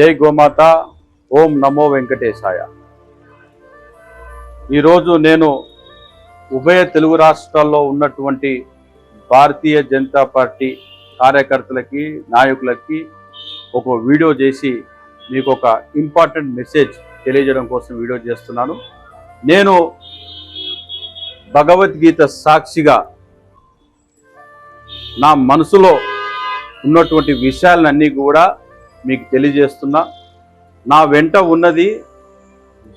జై గోమాత ఓం నమో వెంకటేశాయ. ఈరోజు నేను ఉభయ తెలుగు రాష్ట్రాల్లో ఉన్నటువంటి భారతీయ జనతా పార్టీ కార్యకర్తలకి నాయకులకి ఒక వీడియో చేసి మీకు ఒక ఇంపార్టెంట్ మెసేజ్ తెలియజేయడం కోసం వీడియో చేస్తున్నాను. నేను భగవద్గీత సాక్షిగా నా మనసులో ఉన్నటువంటి విషయాలన్నీ కూడా మీకు తెలియజేస్తున్నా నా వెంట ఉన్నది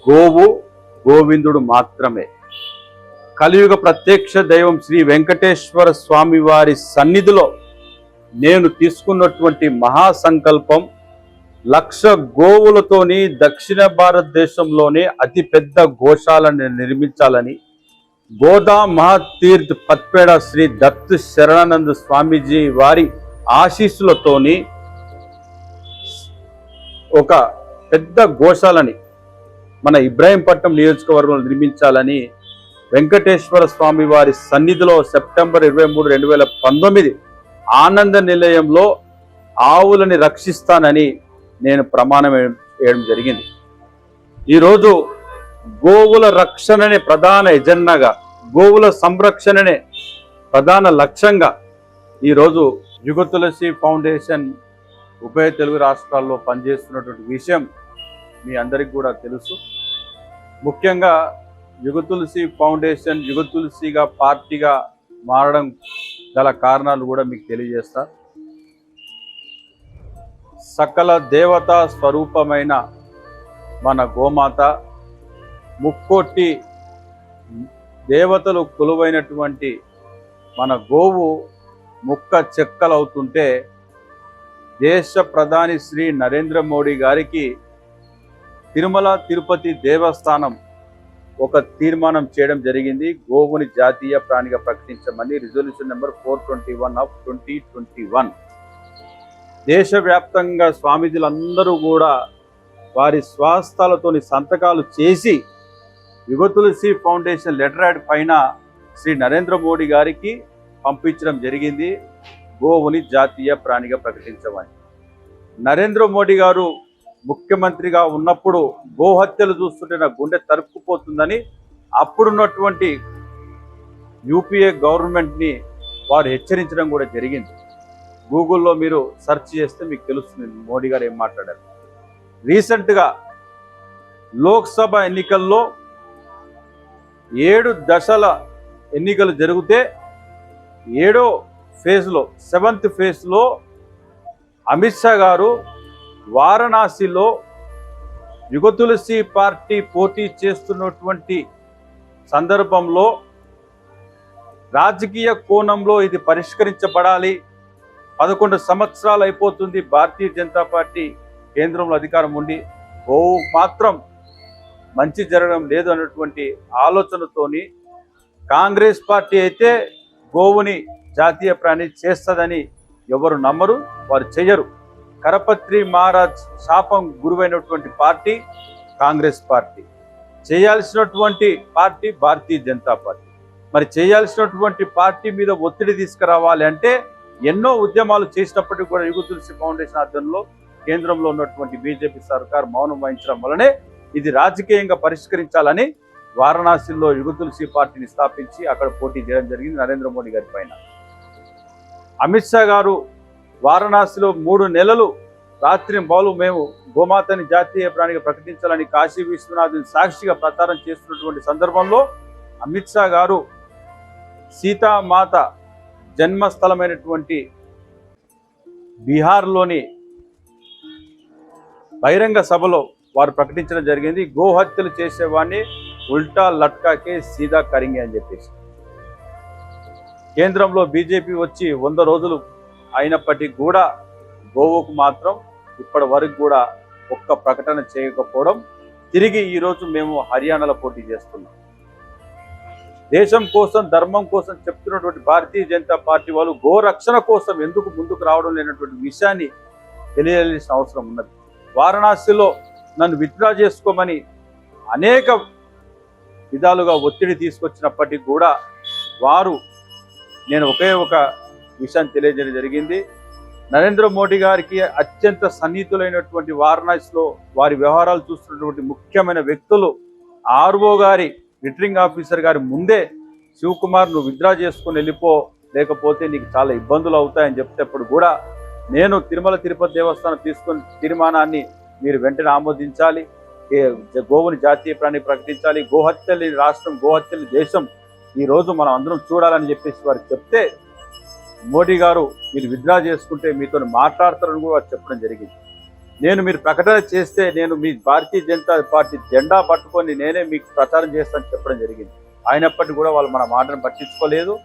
గోవు గోవిందుడు మాత్రమే. కలియుగ ప్రత్యక్ష దైవం శ్రీ వెంకటేశ్వర స్వామి వారి సన్నిధిలో నేను తీసుకున్నటువంటి మహాసంకల్పం లక్ష గోవులతోని దక్షిణ భారతదేశంలోనే అతిపెద్ద గోశాలను నిర్మించాలని గోదా మహాతీర్థ్ పత్పేడ శ్రీ దత్ శరణానంద స్వామీజీ వారి ఆశీస్సులతోని ఒక పెద్ద గోశాలని మన ఇబ్రాహీంపట్నం నియోజకవర్గంలో నిర్మించాలని వెంకటేశ్వర స్వామి వారి సన్నిధిలో సెప్టెంబర్ ఇరవై మూడు రెండు వేల పంతొమ్మిది ఆనంద నిలయంలో ఆవులని రక్షిస్తానని నేను ప్రమాణం వేయడం జరిగింది. ఈరోజు గోవుల రక్షణనే ప్రధాన ఎజెండాగా గోవుల సంరక్షణనే ప్రధాన లక్ష్యంగా ఈరోజు యుగ తులసి ఫౌండేషన్ ఉభయ తెలుగు రాష్ట్రాల్లో పనిచేస్తున్నటువంటి విషయం మీ అందరికి కూడా తెలుసు. ముఖ్యంగా యుగ తులసి ఫౌండేషన్ యుగ తులసిగా పార్టీగా మారడం గల కారణాలు కూడా మీకు తెలియజేస్తా. సకల దేవతా స్వరూపమైన మన గోమాత ముక్కోటి దేవతలు కొలువైనటువంటి మన గోవు ముక్క చెక్కలవుతుంటే దేశ ప్రధాని శ్రీ నరేంద్ర మోడీ గారికి తిరుమల తిరుపతి దేవస్థానం ఒక తీర్మానం చేయడం జరిగింది. గోవుని జాతీయ ప్రాణిగా ప్రకటించమని resolution number four twenty one of twenty twenty one దేశవ్యాప్తంగా స్వామీజీలందరూ కూడా వారి స్వాస్థాలతోని సంతకాలు చేసి యువతులసి ఫౌండేషన్ లెటర్ యాడ్ పైన శ్రీ నరేంద్ర మోడీ గారికి పంపించడం జరిగింది. గోవుని జాతీయ ప్రాణిగా ప్రకటించమని. నరేంద్ర మోడీ గారు ముఖ్యమంత్రిగా ఉన్నప్పుడు గోహత్యలు చూస్తుంటే నా గుండె తరుక్కుపోతుందని అప్పుడున్నటువంటి యూపీఏ గవర్నమెంట్ని వారు హెచ్చరించడం కూడా జరిగింది. గూగుల్లో మీరు సెర్చ్ చేస్తే మీకు తెలుస్తుంది మోడీ గారు ఏం మాట్లాడారు. రీసెంట్గా లోక్సభ ఎన్నికల్లో ఏడు దశల ఎన్నికలు జరిగితే ఏడో ఫేజ్లో సెవెంత్ ఫేజ్లో అమిత్ షా గారు వారణాసిలో యుగతులసి పార్టీ పోటీ చేస్తున్నటువంటి సందర్భంలో రాజకీయ కోణంలో ఇది పరిష్కరించబడాలి. పదకొండు సంవత్సరాలు అయిపోతుంది భారతీయ జనతా పార్టీ కేంద్రంలో అధికారం ఉండి. ఓ మాత్రం మంచి జరగడం లేదు అన్నటువంటి ఆలోచనతోని కాంగ్రెస్ పార్టీ అయితే గోవుని జాతీయ ప్రాణి చేస్తుందని ఎవరు నమ్మరు వారు చెయ్యరు. కరపత్రి మహారాజ్ శాపం గురువైనటువంటి పార్టీ కాంగ్రెస్ పార్టీ. చేయాల్సినటువంటి పార్టీ భారతీయ జనతా పార్టీ. మరి చేయాల్సినటువంటి పార్టీ మీద ఒత్తిడి తీసుకురావాలి అంటే ఎన్నో ఉద్యమాలు చేసినప్పటికీ కూడా యుగ తులసి ఫౌండేషన్ ఆధ్వర్యంలో కేంద్రంలో ఉన్నటువంటి బీజేపీ సర్కార్ మౌనం వహించడం వలనే ఇది రాజకీయంగా పరిష్కరించాలని వారణాసిలో యుగ తులసి పార్టీని స్థాపించి అక్కడ పోటీ చేయడం జరిగింది నరేంద్ర మోడీ గారి పైన. అమిత్ షా గారు వారణాసిలో మూడు నెలలు రాత్రి బాలు మేము గోమాతని జాతీయ ప్రాణిగా ప్రకటించాలని కాశీ విశ్వనాథుని సాక్షిగా ప్రచారం చేస్తున్నటువంటి సందర్భంలో అమిత్ షా గారు సీతామాత జన్మస్థలమైనటువంటి బీహార్లోని బహిరంగ సభలో వారు ప్రకటించడం జరిగింది. గోహత్యలు చేసేవాడిని ఉల్టా లట్కాకే సీదా కరింగే అని చెప్పేసి. కేంద్రంలో బీజేపీ వచ్చి వంద రోజులు అయినప్పటికీ కూడా గోవుకు మాత్రం ఇప్పటి వరకు కూడా ఒక్క ప్రకటన చేయకపోవడం తిరిగి ఈరోజు మేము హర్యానాలో పోటీ చేస్తున్నాం. దేశం కోసం ధర్మం కోసం చెప్తున్నటువంటి భారతీయ జనతా పార్టీ వాళ్ళు గోరక్షణ కోసం ఎందుకు ముందుకు రావడం లేనటువంటి విషయాన్ని తెలియాల్సిన అవసరం ఉన్నది. వారణాసిలో నన్ను విత్డ్రా చేసుకోమని అనేక విధాలుగా ఒత్తిడి తీసుకొచ్చినప్పటికీ కూడా వారు నేను ఒకే ఒక విషయాన్ని తెలియజేయడం జరిగింది. నరేంద్ర మోడీ గారికి అత్యంత సన్నిహితులైనటువంటి వారణాసిలో వారి వ్యవహారాలు చూస్తున్నటువంటి ముఖ్యమైన వ్యక్తులు ఆర్ఓ గారి రిటరింగ్ ఆఫీసర్ గారి ముందే శివకుమార్ నువ్వు విత్డ్రా చేసుకుని వెళ్ళిపో లేకపోతే నీకు చాలా ఇబ్బందులు అవుతాయని చెప్తేప్పుడు కూడా నేను తిరుమల తిరుపతి దేవస్థానం తీసుకున్న తీర్మానాన్ని మీరు వెంటనే ఆమోదించాలి. ఏ- గోవుని జాతీయ ప్రాణి ప్రకటించాలి. గోహత్యలు రాష్ట్రం గోహత్యలు దేశం ఈ రోజు మనం అందరం చూడాలని చెప్పేసి వారు చెప్తే మోడీ గారు మీరు విత్డ్రా చేసుకుంటే మీతో మాట్లాడతారని కూడా వారు చెప్పడం జరిగింది. నేను మీరు ప్రకటన చేస్తే నేను మీ భారతీయ జనతా పార్టీ జెండా పట్టుకొని నేనే మీకు ప్రచారం చేస్తానని చెప్పడం జరిగింది. అయినప్పటికీ కూడా వాళ్ళు మన మాటను పట్టించుకోలేదు.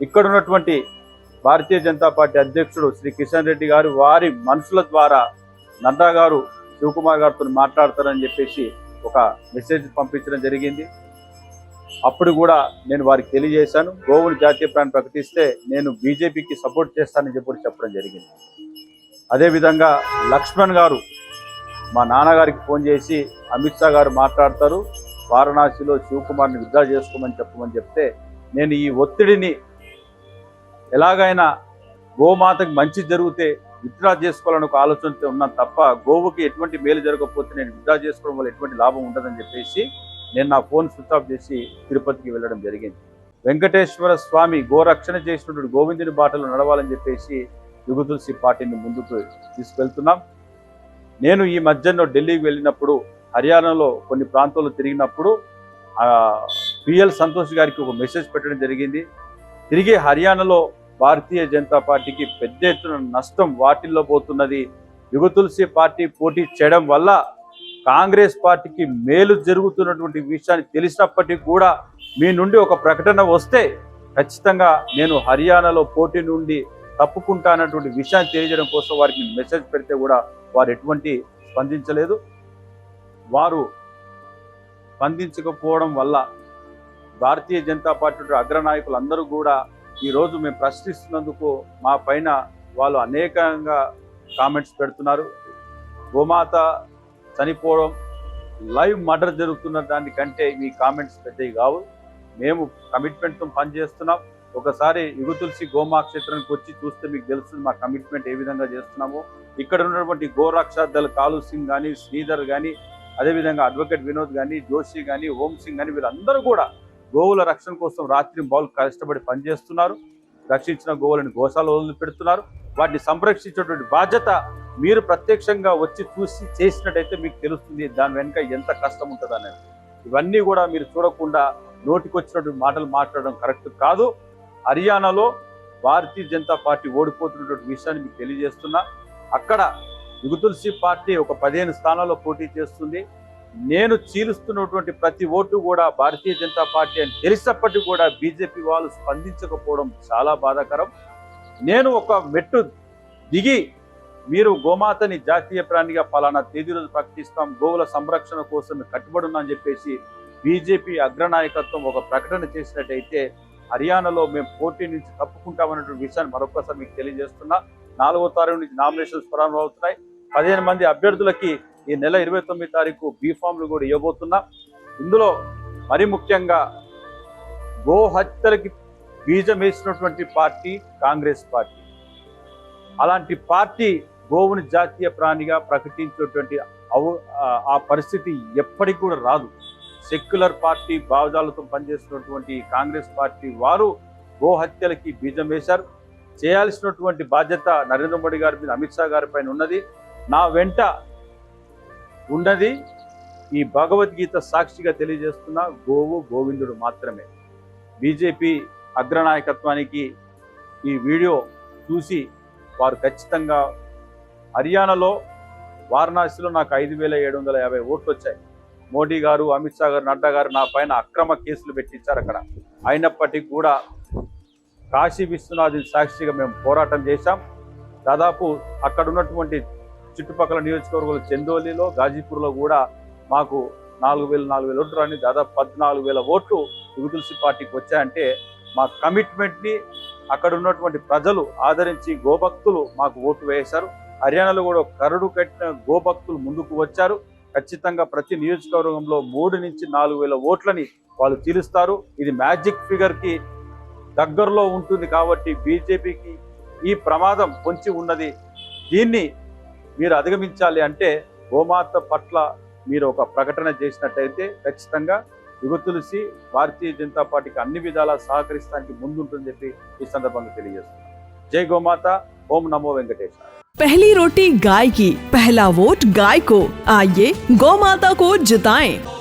ఇక్కడ ఉన్నటువంటి భారతీయ జనతా పార్టీ అధ్యక్షుడు శ్రీ కిషన్ రెడ్డి గారు వారి మనుషుల ద్వారా నడ్డా గారు శివకుమార్ గారితో మాట్లాడతారని చెప్పేసి ఒక మెసేజ్ పంపించడం జరిగింది. అప్పుడు కూడా నేను వారికి తెలియజేశాను. గోవుని జాతీయ ప్రాణి ప్రకటిస్తే నేను బీజేపీకి సపోర్ట్ చేస్తానని చెప్పి చెప్పడం జరిగింది. అదేవిధంగా లక్ష్మణ్ గారు మా నాన్నగారికి ఫోన్ చేసి అమిత్ షా గారు మాట్లాడతారు. వారణాసిలో శివకుమార్ని విద్రా చేసుకోమని చెప్పమని చెప్తే నేను ఈ ఒత్తిడిని ఎలాగైనా గోమాతకి మంచి జరిగితే విత్డ్రా చేసుకోవాలని ఒక ఆలోచనతో ఉన్నాను తప్ప గోవుకి ఎటువంటి మేలు జరగకపోతే నేను విత్డ్రా చేసుకోవడం వల్ల ఎటువంటి లాభం ఉండదని చెప్పేసి నేను నా ఫోన్ స్విచ్ ఆఫ్ చేసి తిరుపతికి వెళ్ళడం జరిగింది. వెంకటేశ్వర స్వామి గోరక్షణ చేసినటువంటి గోవిందుని బాటలు నడవాలని చెప్పేసి యుగతులసి పార్టీని ముందుకు తీసుకెళ్తున్నాం. నేను ఈ మధ్యలో ఢిల్లీకి వెళ్ళినప్పుడు హర్యానాలో కొన్ని ప్రాంతాల్లో తిరిగినప్పుడు పిఎల్ సంతోష్ గారికి ఒక మెసేజ్ పెట్టడం జరిగింది. తిరిగి హర్యానాలో భారతీయ జనతా పార్టీకి పెద్ద ఎత్తున నష్టం వాటిల్లో పోతున్నది యుగతులసి పార్టీ పోటీ చేయడం వల్ల కాంగ్రెస్ పార్టీకి మేలు జరుగుతున్నటువంటి విషయాన్ని తెలిసినప్పటికీ కూడా మీ నుండి ఒక ప్రకటన వస్తే ఖచ్చితంగా నేను హర్యానాలో పోటీ నుండి తప్పుకుంటానటువంటి విషయాన్ని తెలియజేయడం కోసం వారికి మెసేజ్ పెడితే కూడా వారు ఎటువంటి స్పందించలేదు. వారు స్పందించకపోవడం వల్ల భారతీయ జనతా పార్టీ అగ్రనాయకులు అందరూ కూడా ఈరోజు మేము ప్రశ్నిస్తున్నందుకు మా పైన వాళ్ళు అనేకంగా కామెంట్స్ పెడుతున్నారు. గోమాత చనిపోవడం లైవ్ మర్డర్ జరుగుతున్న దానికంటే మీ కామెంట్స్ పెద్దవి కావు. మేము కమిట్మెంట్తో పనిచేస్తున్నాం. ఒకసారి యుగతులసి గోమా క్షేత్రానికి వచ్చి చూస్తే మీకు తెలుస్తుంది మా కమిట్మెంట్ ఏ విధంగా చేస్తున్నామో. ఇక్కడ ఉన్నటువంటి గోరక్షార్థులు కాలు సింగ్ కానీ శ్రీధర్ కానీ అదేవిధంగా అడ్వకేట్ వినోద్ కానీ జోషి కానీ ఓం సింగ్ కానీ వీళ్ళందరూ కూడా గోవుల రక్షణ కోసం రాత్రి బాల్ కష్టపడి పనిచేస్తున్నారు. రక్షించిన గోవులను గోశాల వదిలి పెడుతున్నారు వాటిని సంరక్షించేటువంటి బాధ్యత మీరు ప్రత్యక్షంగా వచ్చి చూసి చేసినట్టయితే మీకు తెలుస్తుంది దాని వెనుక ఎంత కష్టం ఉంటుంది అనేది. ఇవన్నీ కూడా మీరు చూడకుండా నోటికొచ్చినటువంటి మాటలు మాట్లాడడం కరెక్ట్ కాదు. హర్యానాలో భారతీయ జనతా పార్టీ ఓడిపోతున్నటువంటి విషయాన్ని మీకు తెలియజేస్తున్నా. అక్కడ యుగతుల్సి పార్టీ ఒక పదిహేను స్థానాల్లో పోటీ చేస్తుంది. నేను చీలుస్తున్నటువంటి ప్రతి ఓటు కూడా భారతీయ జనతా పార్టీ అని తెలిసినప్పటికీ కూడా బీజేపీ వాళ్ళు స్పందించకపోవడం చాలా బాధాకరం. నేను ఒక మెట్టు దిగి మీరు గోమాతని జాతీయ ప్రాణిగా పలానా తేదీ రోజు ప్రకటిస్తాం. గోవుల సంరక్షణ కోసం కట్టుబడి ఉందని అని చెప్పేసి బీజేపీ అగ్రనాయకత్వం ఒక ప్రకటన చేసినట్టయితే హర్యానాలో మేము పోటీ నుంచి తప్పుకుంటామన్నటువంటి విషయాన్ని మరొకసారి మీకు తెలియజేస్తున్నా. నాలుగో తారీఖు నుంచి నామినేషన్స్ ప్రారంభమవుతున్నాయి. పదిహేను మంది అభ్యర్థులకి ఈ నెల ఇరవై తొమ్మిది తారీఖు బీఫామ్లు కూడా ఇవ్వబోతున్నా. ఇందులో మరి ముఖ్యంగా గో హత్యలకి బీజం వేసినటువంటి పార్టీ కాంగ్రెస్ పార్టీ. అలాంటి పార్టీ గోవుని జాతీయ ప్రాణిగా ప్రకటించేటువంటి అవు ఆ- పరిస్థితి ఎప్పటికి కూడా రాదు. సెక్యులర్ పార్టీ భావజాలతో పనిచేస్తున్నటువంటి కాంగ్రెస్ పార్టీ వారు గో హత్యలకి బీజం వేశారు. చేయాల్సినటువంటి బాధ్యత నరేంద్ర మోడీ గారి మీద అమిత్ షా గారి పైన ఉన్నది. నా వెంట ఉన్నది ఈ భగవద్గీత సాక్షిగా తెలియజేస్తున్న గోవు గోవిందుడు మాత్రమే. బీజేపీ అగ్రనాయకత్వానికి ఈ వీడియో చూసి వారు ఖచ్చితంగా హర్యానాలో వారణాసిలో నాకు ఐదు వేల ఏడు వందల యాభై ఓట్లు వచ్చాయి. మోడీ గారు అమిత్ షా గారు నడ్డా గారు నా పైన అక్రమ కేసులు పెట్టించారు అక్కడ. అయినప్పటికీ కూడా కాశీ విశ్వనాథ్ సాక్షిగా మేము పోరాటం చేశాం. దాదాపు అక్కడ ఉన్నటువంటి చుట్టుపక్కల నియోజకవర్గాలు చందోలీలో గాజీపూర్లో కూడా మాకు నాలుగు వేలు నాలుగు వేల ఓట్లు రాని దాదాపు పద్నాలుగు వేల ఓట్లు యువ తులసి పార్టీకి వచ్చాయంటే మా కమిట్మెంట్ని అక్కడ ఉన్నటువంటి ప్రజలు ఆదరించి గోభక్తులు మాకు ఓటు వేశారు. హర్యానాలో కూడా కరడు కట్టిన గోభక్తులు ముందుకు వచ్చారు. ఖచ్చితంగా ప్రతి నియోజకవర్గంలో మూడు నుంచి నాలుగు వేల ఓట్లని వాళ్ళు తీరుస్తారు. ఇది మ్యాజిక్ ఫిగర్కి దగ్గరలో ఉంటుంది కాబట్టి బీజేపీకి ఈ ప్రమాదం పొంచి ఉన్నది. దీన్ని మీరు అధిగమించాలి అంటే గోమాత పట్ల మీరు ఒక ప్రకటన చేసినట్టయితే ఖచ్చితంగా యువతులసి భారతీయ జనతా పార్టీకి అన్ని విధాలా సహకరిస్తానికి ముందుంటుందని చెప్పి ఈ సందర్భంగా తెలియజేస్తుంది जय गौ माता, ओम नमो वेंकटेश पहली रोटी गाय की, पहला वोट गाय को। आइए गौ माता को जिताएँ।